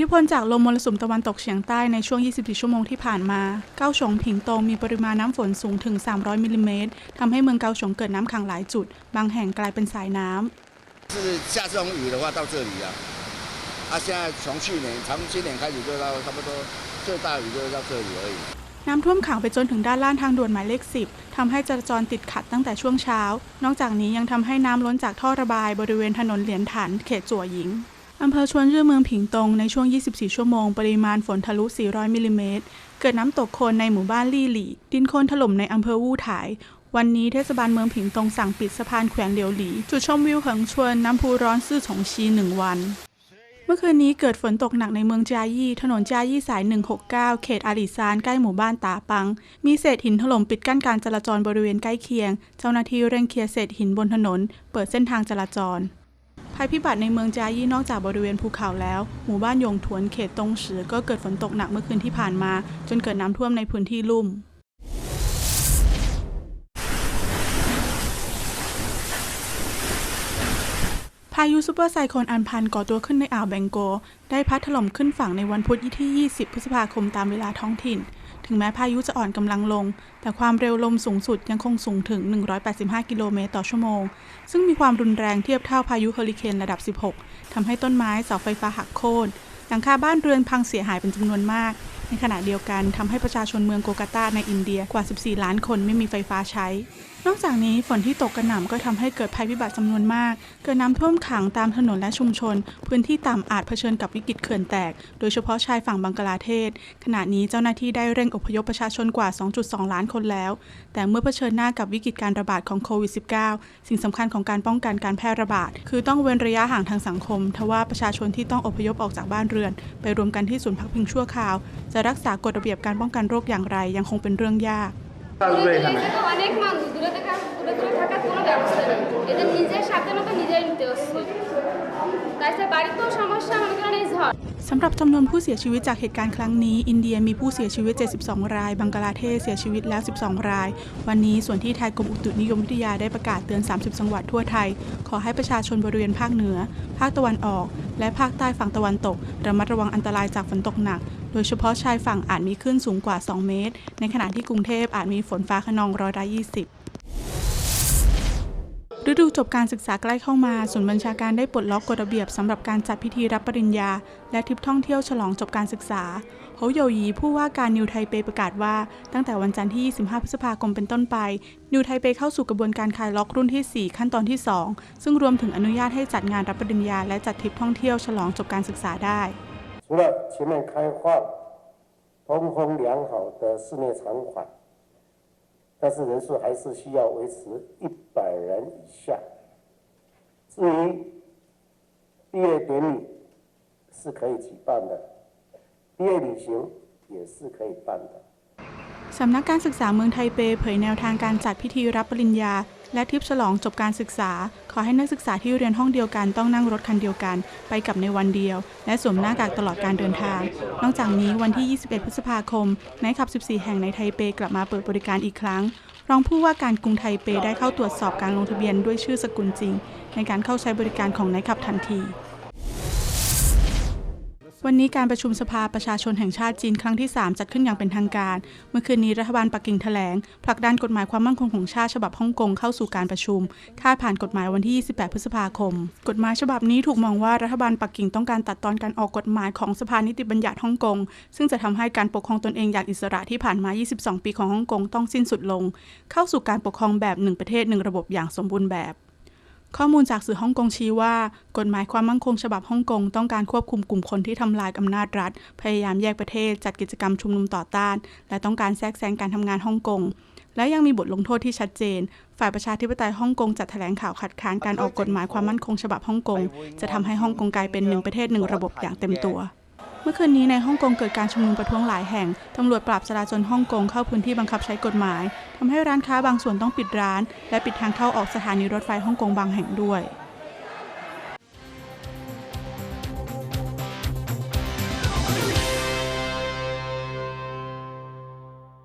ทพลจากลมมรสุมตะวันตกเฉียงใต้ในช่วง 24 ชั่วโมงที่ผ่านมา เกาฉงผิงตงมีปริมาณน้ำฝนสูงถึง 300 มิลลิเมตรทำให้เมืองเกาฉงเกิดน้ำขังหลายจุด บางแห่งกลายเป็นสายน้ำ 是下这种雨的话到这里啊，啊，现在从去年从今年开始就到差不多最大雨就是到这里而已。 น้ำท่วมขังไปจนถึงด้านล่างทางด่วนหมายเลข 10 ทำให้จราจรติดขัดตั้งแต่ช่วงเช้า นอกจากนี้ยังทำให้น้ำล้นจากท่อระบายบริเวณถนนเหลียนถันเขตจั่วหญิง อำเภอชวนชื่อเมืองผิงตงในช่วง 24 ชั่วโมง ปริมาณฝนทะลุ 400 มิลลิเมตร เกิดน้ำตกโคลนในหมู่บ้านลี่หลี่ ดินโคลนถล่มในอำเภอวู่ถ่าย วันนี้เทศบาลเมืองผิงตงสั่งปิดสะพานแขวนเหลียวหลี จุดชมวิวเหิงชวนน้ำพุร้อนซื่อฉงชีหนึ่งวัน เมื่อคืนนี้เกิดฝนตกหนักในเมืองจายี่ ถนนจายี่สาย 169 เขตอาริซานใกล้หมู่บ้านตาปัง มีเศษหินถล่มปิดกั้นการจราจรบริเวณใกล้เคียง เจ้าหน้าที่เร่งเคลียร์เศษหินบนถนน เปิดเส้นทางจราจร ภัยพิบัติในเมืองจายี่นอกจากบริเวณภูเขาแล้ว หมู่บ้านยงถวนเขตตงฉือก็เกิดฝนตกหนักเมื่อคืนที่ผ่านมา จนเกิดน้ำท่วมในพื้นที่ลุ่มพายุซูเปอร์ไซโคลนอันพันก่อตัวขึ้นในอ่าวแบงโก ได้พัดถล่มขึ้นฝั่งในวันพุธที่ 20 พฤษภาคมตามเวลาท้องถิ่น ถึงแม้พายุจะอ่อนกำลังลง แต่ความเร็วลมสูงสุดยังคงสูงถึง 185 กิโลเมตรต่อชั่วโมง ซึ่งมีความรุนแรงเทียบเท่าพายุเฮอริเคนระดับ 16 ทำให้ต้นไม้เสาไฟฟ้าหักโค่นหลังคาบ้านเรือนพังเสียหายเป็นจำนวนมาก ในขณะเดียวกันทำให้ประชาชนเมืองโกกาตาในอินเดียกว่า 14 ล้านคนไม่มีไฟฟ้าใช้ นอกจากนี้ฝนที่ตกกระหน่ำก็ทำให้เกิดภัยพิบัติจำนวนมาก เกิดน้ำท่วมขังตามถนนและชุมชน พื้นที่ต่ำอาจเผชิญกับวิกฤตเขื่อนแตก โดยเฉพาะชายฝั่งบังกลาเทศ ขณะนี้เจ้าหน้าที่ได้เร่งอพยพประชาชนกว่า 2.2 ล้านคนแล้ว แต่เมื่อเผชิญหน้ากับวิกฤตการระบาดของโควิด -19 สิ่งสำคัญของการป้องกันการแพร่ระบาด คือต้องเว้นระยะห่างทางสังคม ทว่าประชาชนที่ต้องอพยพออกจากบ้านเรือน ไปรวมกันที่ศูนย์พักพิงชั่วคราวจะรักษากฎระเบียบการป้องกันโรคอย่างไรยังคงเป็นเรื่องยาก สำหรับจำนวนผู้เสียชีวิตจากเหตุการณ์ครั้งนี้ อินเดียมีผู้เสียชีวิต 72 ราย บังกลาเทศเสียชีวิตแล้ว 12 ราย วันนี้ส่วนที่ไทยกรมอุตุนิยมวิทยาได้ประกาศเตือน 30 จังหวัดทั่วไทย ขอให้ประชาชนบริเวณภาคเหนือ ภาคตะวันออก และภาคใต้ฝั่งตะวันตก ระมัดระวังอันตรายจากฝนตกหนัก โดยเฉพาะชายฝั่งอาจมีคลื่นสูงกว่า 2 เมตร ในขณะที่กรุงเทพอาจมีฝนฟ้าขนองร้อยละ20ฤดูจบการศึกษาใกล้เข้ามาศูนย์บัญชาการได้ปลดล็อกกฎระเบียบสำหรับการจัดพิธีรับปริญญา และทริปท่องเที่ยวฉลองจบการศึกษาโฮโยยีผู้ว่าการนิวไทเปประกาศว่าตั้งแต่วันจันทร์ที่ 25 พฤษภาคมเป็นต้นไป นิวไทเปเข้าสู่กระบวนการคลายล็อกรุ่นที่ 4 ขั้นตอนที่ 2 ซึ่งรวมถึงอนุญาตให้จัดงานรับปริญญาและจัดทริปท่องเที่ยวฉลองจบการศึกษาได้ 除了前面开放、通风良好的室内场馆，但是人数还是需要维持一百人以下。至于毕业典礼是可以举办的，毕业旅行也是可以办的。 สำนักการศึกษาเมืองไทเปเผยแนวทางการจัดพิธีรับปริญญา และทิปฉลองจบการศึกษา ขอให้นักศึกษาที่เรียนห้องเดียวกันต้องนั่งรถคันเดียวกัน ไปกับในวันเดียว และสวมหน้ากากตลอดการเดินทาง นอกจากนี้วันที่ 21 พฤษภาคมไนท์ขับ 14 แห่งในไทเปกลับมาเปิดบริการอีกครั้ง รองผู้ว่าการกรุงไทเปได้เข้าตรวจสอบการลงทะเบียนด้วยชื่อสกุลจริง ในการเข้าใช้บริการของไนท์ขับทันที วันนี้การประชุมสภาประชาชนแห่งชาติจีนครั้งที่ 3 จัดขึ้นอย่างเป็นทางการ เมื่อคืนนี้รัฐบาลปักกิ่งแถลงผลักดันกฎหมายความมั่นคงของชาติฉบับฮ่องกงเข้าสู่การประชุมคาดผ่านกฎหมายวันที่ 28 พฤษภาคม กฎหมายฉบับนี้ถูกมองว่ารัฐบาลปักกิ่งต้องการตัดตอนการออกกฎหมายของสภานิติบัญญัติฮ่องกงซึ่งจะทำให้การปกครองตนเองอย่างอิสระที่ผ่านมา 22 ปีของฮ่องกงต้องสิ้นสุดลง เข้าสู่การปกครองแบบหนึ่งประเทศหนึ่งระบบอย่างสมบูรณ์แบบ ข้อมูลจากสื่อฮ่องกงชี้ว่า กฎหมายความมั่นคงฉบับฮ่องกงต้องการควบคุมกลุ่มคนที่ทำลายอำนาจรัฐ พยายามแยกประเทศจัดกิจกรรมชุมนุมต่อต้าน และต้องการแทรกแซงการทำงานฮ่องกงและยังมีบทลงโทษที่ชัดเจน ฝ่ายประชาธิปไตยฮ่องกงจัดแถลงข่าวคัดค้านการออกกฎหมายความมั่นคงฉบับฮ่องกง จะทำให้ฮ่องกงกลายเป็นหนึ่งประเทศหนึ่งระบบอย่างเต็มตัว เมื่อคืนนี้ในฮ่องกงเกิดการชุมนุมประท้วงหลายแห่ง ตำรวจปราบจราจลฮ่องกงเข้าพื้นที่บังคับใช้กฎหมายทำให้ร้านค้าบางส่วนต้องปิดร้าน และปิดทางเข้าออกสถานีรถไฟฮ่องกงบางแห่งด้วย